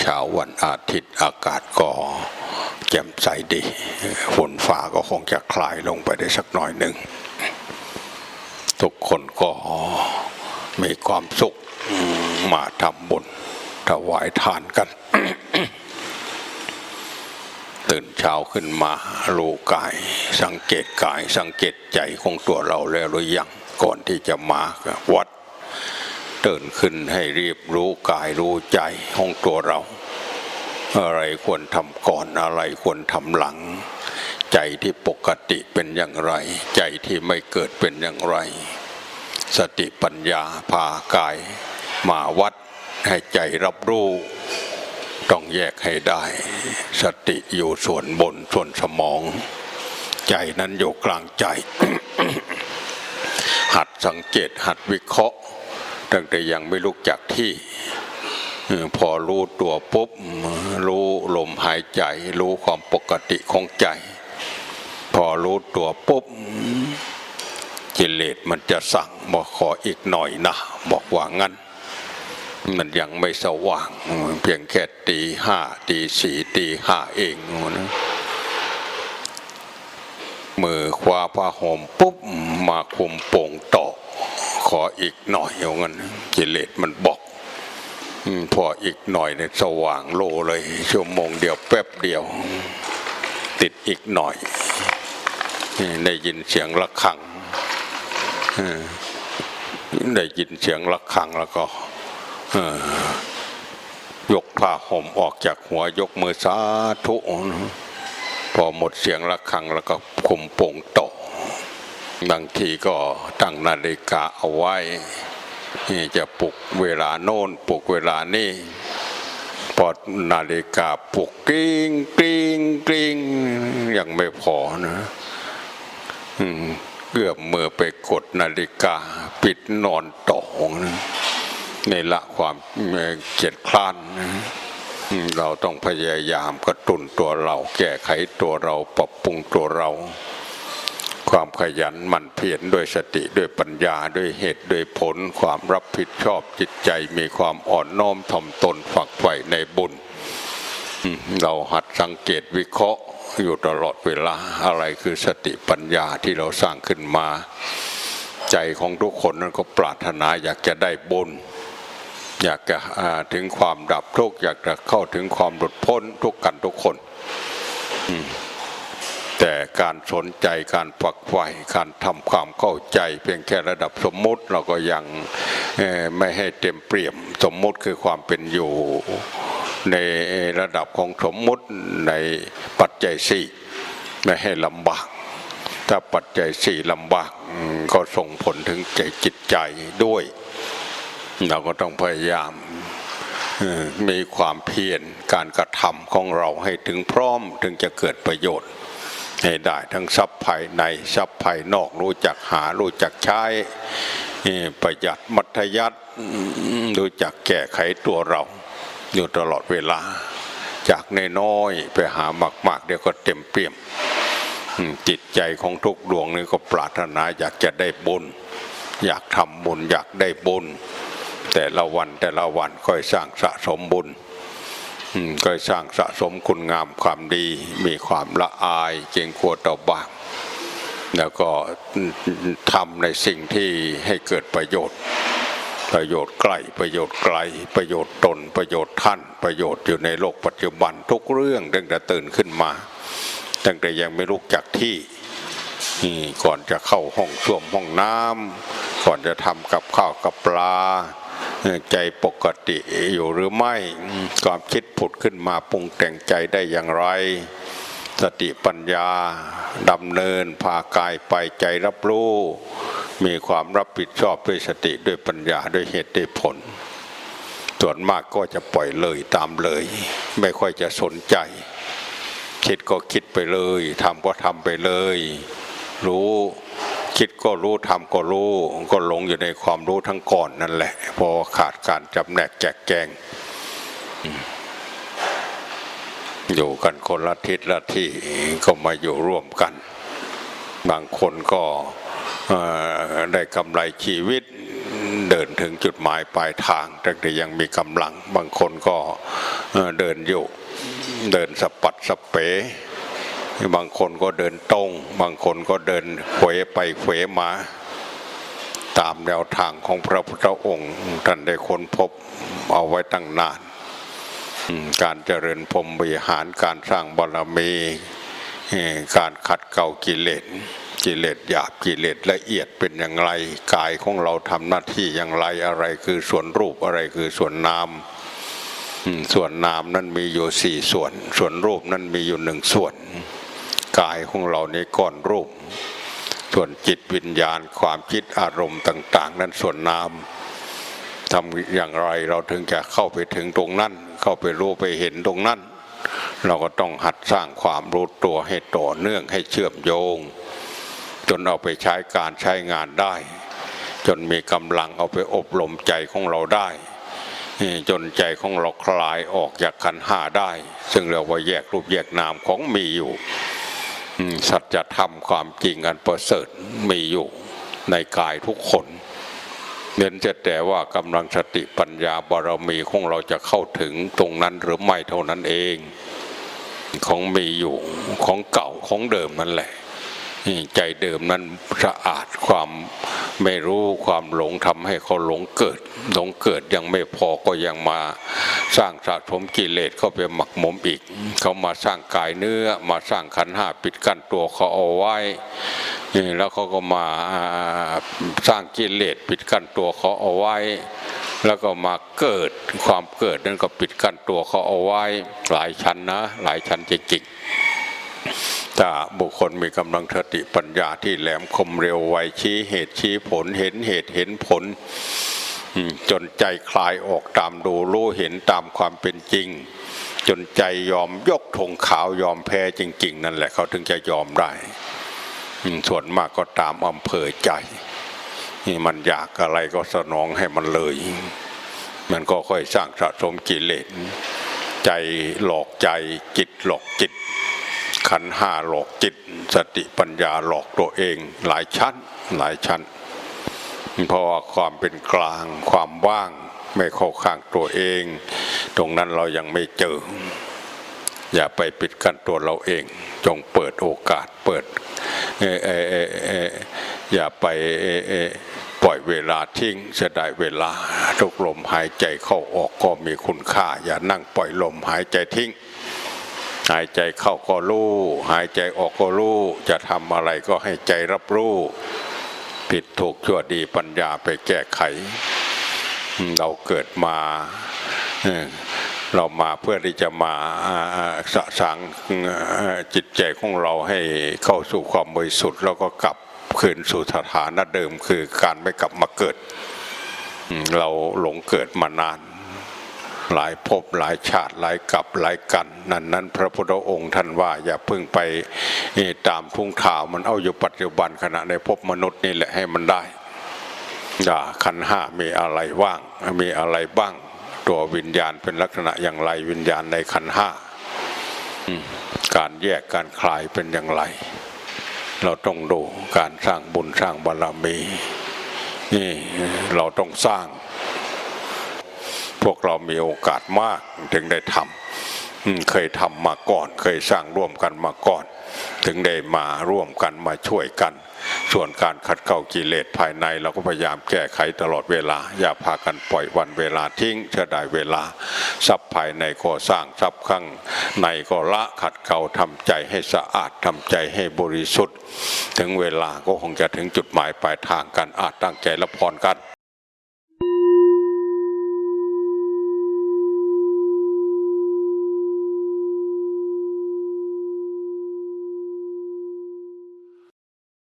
เช้าวันอาทิตย์อากาศก็แจ่มใสดีฝนฟ้าก็คงจะคลายลงไปได้สักหน่อยหนึ่ง ทุกคนก็มีความสุขมาทำบุญถวายทานกัน ตื่นเช้าขึ้นมารู้กาย สังเกตกายสังเกตใจของตัวเราแล้วหรือยังก่อนที่จะมาวัด ตื่นขึ้นให้รีบรู้กายรู้ใจของตัวเรา อะไรควรทำก่อนอะไรควรทำหลัง ใจที่ปกติเป็นอย่างไร ใจที่ไม่เกิดเป็นอย่างไร สติปัญญาพากาย มาวัดให้ใจรับรู้ต้องแยกให้ได้ สติอยู่ส่วนบนส่วนสมอง ใจนั้นอยู่กลางใจ หัดสังเกตหัดวิเคราะห์ ตั้งแต่ยังไม่ลุกจากที่พอรู้ตัวปุ๊บ รู้ลมหายใจ รู้ความปกติของใจ พอรู้ตัวปุ๊บกิเลสมันจะสั่งบอกขออีกหน่อยนะ บอกว่างั้น มันยังไม่สว่าง เพียงแค่ตีห้าตีสี่ตีห้าเองนะมือคว้าผ้าห่มปุ๊บมาคุมโป่งต อขออีกหน่อยอย่างนั้นกิเลสมันบอกพออีกหน่อยเนี่ยสว่างโลเลยชั่วโมงเดียวแป๊บเดียว ติดอีกหน่อยได้ยินเสียงะระฆังได้ยินเสียงะระฆังแล้วก็ยกผ้าห่มออกจากหัวยกมือสาธุพอหมดเสียงะระฆังแล้วก็คุมโป่งตะ บางทีก็ตั้งนาฬิกาเอาไว้จะปลุกเวลาโน่นปลุกเวลานี่พอนาฬิกาปลุกกริ้งกริ้งกริ้งยังไม่พอนะอืมเกือบมือไปกดนาฬิกา ปิดนอนต่อนะในละความเกียดคร้านนะเราต้องพยายามกระตุ้นตัวเรา แก้ไขตัวเราปรับปรุงตัวเรา ความขยันหมั่นเพียรด้วยสติด้วยปัญญาด้วยเหตุด้วยผล ความรับผิดชอบจิตใจมีความอ่อนน้อมถ่อมตนฝักใฝ่ในบุญ เราหัดสังเกตวิเคราะห์อยู่ตลอดเวลาอะไรคือสติปัญญาที่เราสร้างขึ้นมา ใจของทุกคนนั้นก็ปรารถนาอยากจะได้บุญอยากจะถึงความดับทุกข์อยากจะเข้าถึงความหลุดพ้นทุกกันทุกคน แต่การสนใจการฝักใฝ่การทำความเข้าใจ เพียงแค่ระดับสมมุติเราก็ยังไม่ให้เต็มเปี่ยมสมมุติคือความเป็นอยู่ ในระดับของสมมุติในปัจจัยสี่ไม่ให้ลำบาก ถ้าปัจจัยสี่ลำบากก็ส่งผลถึงใจจิตใจด้วย เราก็ต้องพยายามมีความเพียรการกระทำของเราให้ถึงพร้อมถึงจะเกิดประโยชน์ ให้ได้ทั้งทรัพย์ภายในทรัพย์ภายนอกรู้จักหารู้จักใช้ประหยัดมัธยัติรู้จักแก้ไขตัวเรา อยู่ตลอดเวลา จากนน้อยไปหามาก ๆ เดี๋ยวก็เต็มเปี่ยมจิตใจของทุกดวงนี่ก็ปรารถนาอยากจะได้บุญอยากทำบุญอยากได้บุญ แต่ละวันแต่ละวันค่อยสร้างสะสมบุญ ก็สร้างสะสมคุณงามความดี มีความละอายเกรงกลัวต่อบาปแล้วก็ทำในสิ่งที่ให้เกิดประโยชน์ ประโยชน์ใกล้ประโยชน์ไกล ประโยชน์ตน ประโยชน์ท่าน ประโยชน์อยู่ในโลกปัจจุบันทุกเรื่องตั้งแต่ตื่นขึ้นมา ตั้งแต่ยังไม่ลุกจากที่ก่อนจะเข้าห้องส้วมห้องน้ำก่อนจะทำกับข้าวกับปลา ใจปกติอยู่หรือไม่ความคิดผุดขึ้นมาปรุงแต่งใจได้อย่างไร สติปัญญาดำเนินพากายไปใจรับรู้ มีความรับผิดชอบด้วยสติด้วยปัญญาด้วยเหตุด้วยผล ส่วนมากก็จะปล่อยเลยตามเลย ไม่ค่อยจะสนใจ คิดก็คิดไปเลยทำก็ทำไปเลย รู้ คิดก็รู้ทำก็รู้ ก็หลงอยู่ในความรู้ทั้งก่อนนั่นแหละพราะขาดการจำแนกแจกแจง อยู่กันคนละทิศละที่ก็มาอยู่ร่วมกัน บางคนก็ได้กำไรชีวิตเดินถึงจุดหมายปลายทางตั้งแต่ยังมีกำลัง บางคนก็เดินอยู่ เดินสปัดสเป บางคนก็เดินตรง บางคนก็เดินเขวไปเขวมา ตามแนวทางของพระพุทธองค์ท่านได้ค้นพบเอาไว้ตั้งนาน การเจริญพรมวิหารการสร้างบารมี การขัดเกลากิเลสกิเลสหยาบกิเลสละเอียดเป็นอย่างไร กายของเราทำหน้าที่อย่างไรอะไรคือส่วนรูปอะไรคือส่วนนามส่วนนามนั้นมีอยู่สี่ส่วน ส่วนรูปนั้นมีอยู่หนึ่งส่วน กายของเราในก้อนรูป ส่วนจิตวิญญาณความคิดอารมณ์ต่าง ๆ นั้นส่วนนามทำอย่างไรเราถึงจะเข้าไปถึงตรงนั้น เข้าไปรู้ไปเห็นตรงนั้น เราก็ต้องหัดสร้างความรู้ตัวให้ต่อเนื่องให้เชื่อมโยง จนเอาไปใช้การใช้งานได้ จนมีกำลังเอาไปอบรมใจของเราได้จนใจของเราคลายออกจากขันห้าได้ ซึ่งเรียกว่าแยกรูปแยกนามของมีอยู่ สัจธรรมความจริงอันประเสริฐมีอยู่ในกายทุกคนเน้นจะแต่ว่ากำลังสติปัญญาบารมีของเราจะเข้าถึงตรงนั้นหรือไม่เท่านั้นเอง ของมีอยู่ของเก่าของเดิมนั่นแหละ ใจเดิมนั้นสะอาดความ ไม่รู้ความหลงทำให้เขาหลงเกิด หลงเกิดยังไม่พอก็ยังมาสร้างสะสมกิเลสเข้าไปหมักหมมอีก เขามาสร้างกายเนื้อมาสร้างขันห้าปิดกั้นตัวเขาเอาไว้นี่แล้วเขาก็มาสร้างกิเลสปิดกั้นตัวเขาเอาไว้ แล้วก็มาเกิดความเกิดนั้นก็ปิดกั้นตัวเขาเอาไว้ หลายชั้นนะ หลายชั้นจริงๆ ถ้าบุคคลมีกำลังสติปัญญาที่แหลมคมเร็วไวชี้เหตุชี้ผลเห็นเหตุเห็นผล จนใจคลายออกตามดูรู้เห็นตามความเป็นจริง จนใจยอมยกธงขาวยอมแพ้จริง ๆ นั่นแหละเขาถึงจะยอมได้ ส่วนมากก็ตามอำเภอใจมันอยากอะไรก็สนองให้มันเลย มันก็ค่อยสร้างสะสมกิเลสใจหลอกใจจิตหลอกจิต ขันห้าหลอกจิต สติปัญญาหลอกตัวเองหลายชั้นหลายชั้น เพราะว่าความเป็นกลางความว่างไม่เข้าข้างตัวเอง ตรงนั้นเรายังไม่เจอ อย่าไปปิดกั้นตัวเราเอง จงเปิดโอกาสเปิดเอเอเอเออย่าไปเอเอปล่อยเวลาทิ้งเสียดายเวลาทุกลมหายใจเข้าออกก็มีคุณค่า อย่านั่งปล่อยลมหายใจทิ้ง หายใจเข้าก็รู้หายใจออกก็รู้จะทำอะไรก็ให้ใจรับรู้ผิดถูกชั่วดีปัญญาไปแก้ไข เราเกิดมาเรามาเพื่อที่จะมาสะสางจิตใจของเราให้เข้าสู่ความบริสุทธิ์แล้วก็กลับคืนสู่สถานะเดิมคือการไม่กลับมาเกิด เราหลงเกิดมานาน หลายภพหลายชาติหลายกับหลายกัน นั้นนั้นพระพุทธองค์ท่านว่าอย่าเพิ่งไปตามทุ่งข่าวมันเอาอยู่ปัจจุบันขณะในภพมนุษย์นี่แหละให้มันได้อย่าขันห้ามีอะไรว่าง มีอะไรบ้าง ตัววิญญาณเป็นลักษณะอย่างไรวิญญาณในขันห้าการแยกการคลายเป็นอย่างไร เราต้องดูการสร้างบุญสร้างบารมีนี่เราต้องสร้าง พวกเรามีโอกาสมากถึงได้ทำเคยทำมาก่อน เคยสร้างร่วมกันมาก่อน ถึงได้มาร่วมกันมาช่วยกัน ส่วนการขัดเกลากิเลสภายใน เราก็พยายามแก้ไขตลอดเวลา อย่าพากันปล่อยวันเวลาทิ้งเสียดายเวลาทรัพย์ภายในก็สร้างทรัพย์ข้างในก็ละขัดเกลาทำใจให้สะอาดทำใจให้บริสุทธิ์ ถึงเวลาก็คงจะถึงจุดหมายปลายทางกันอาจตั้งใจรับพรกัน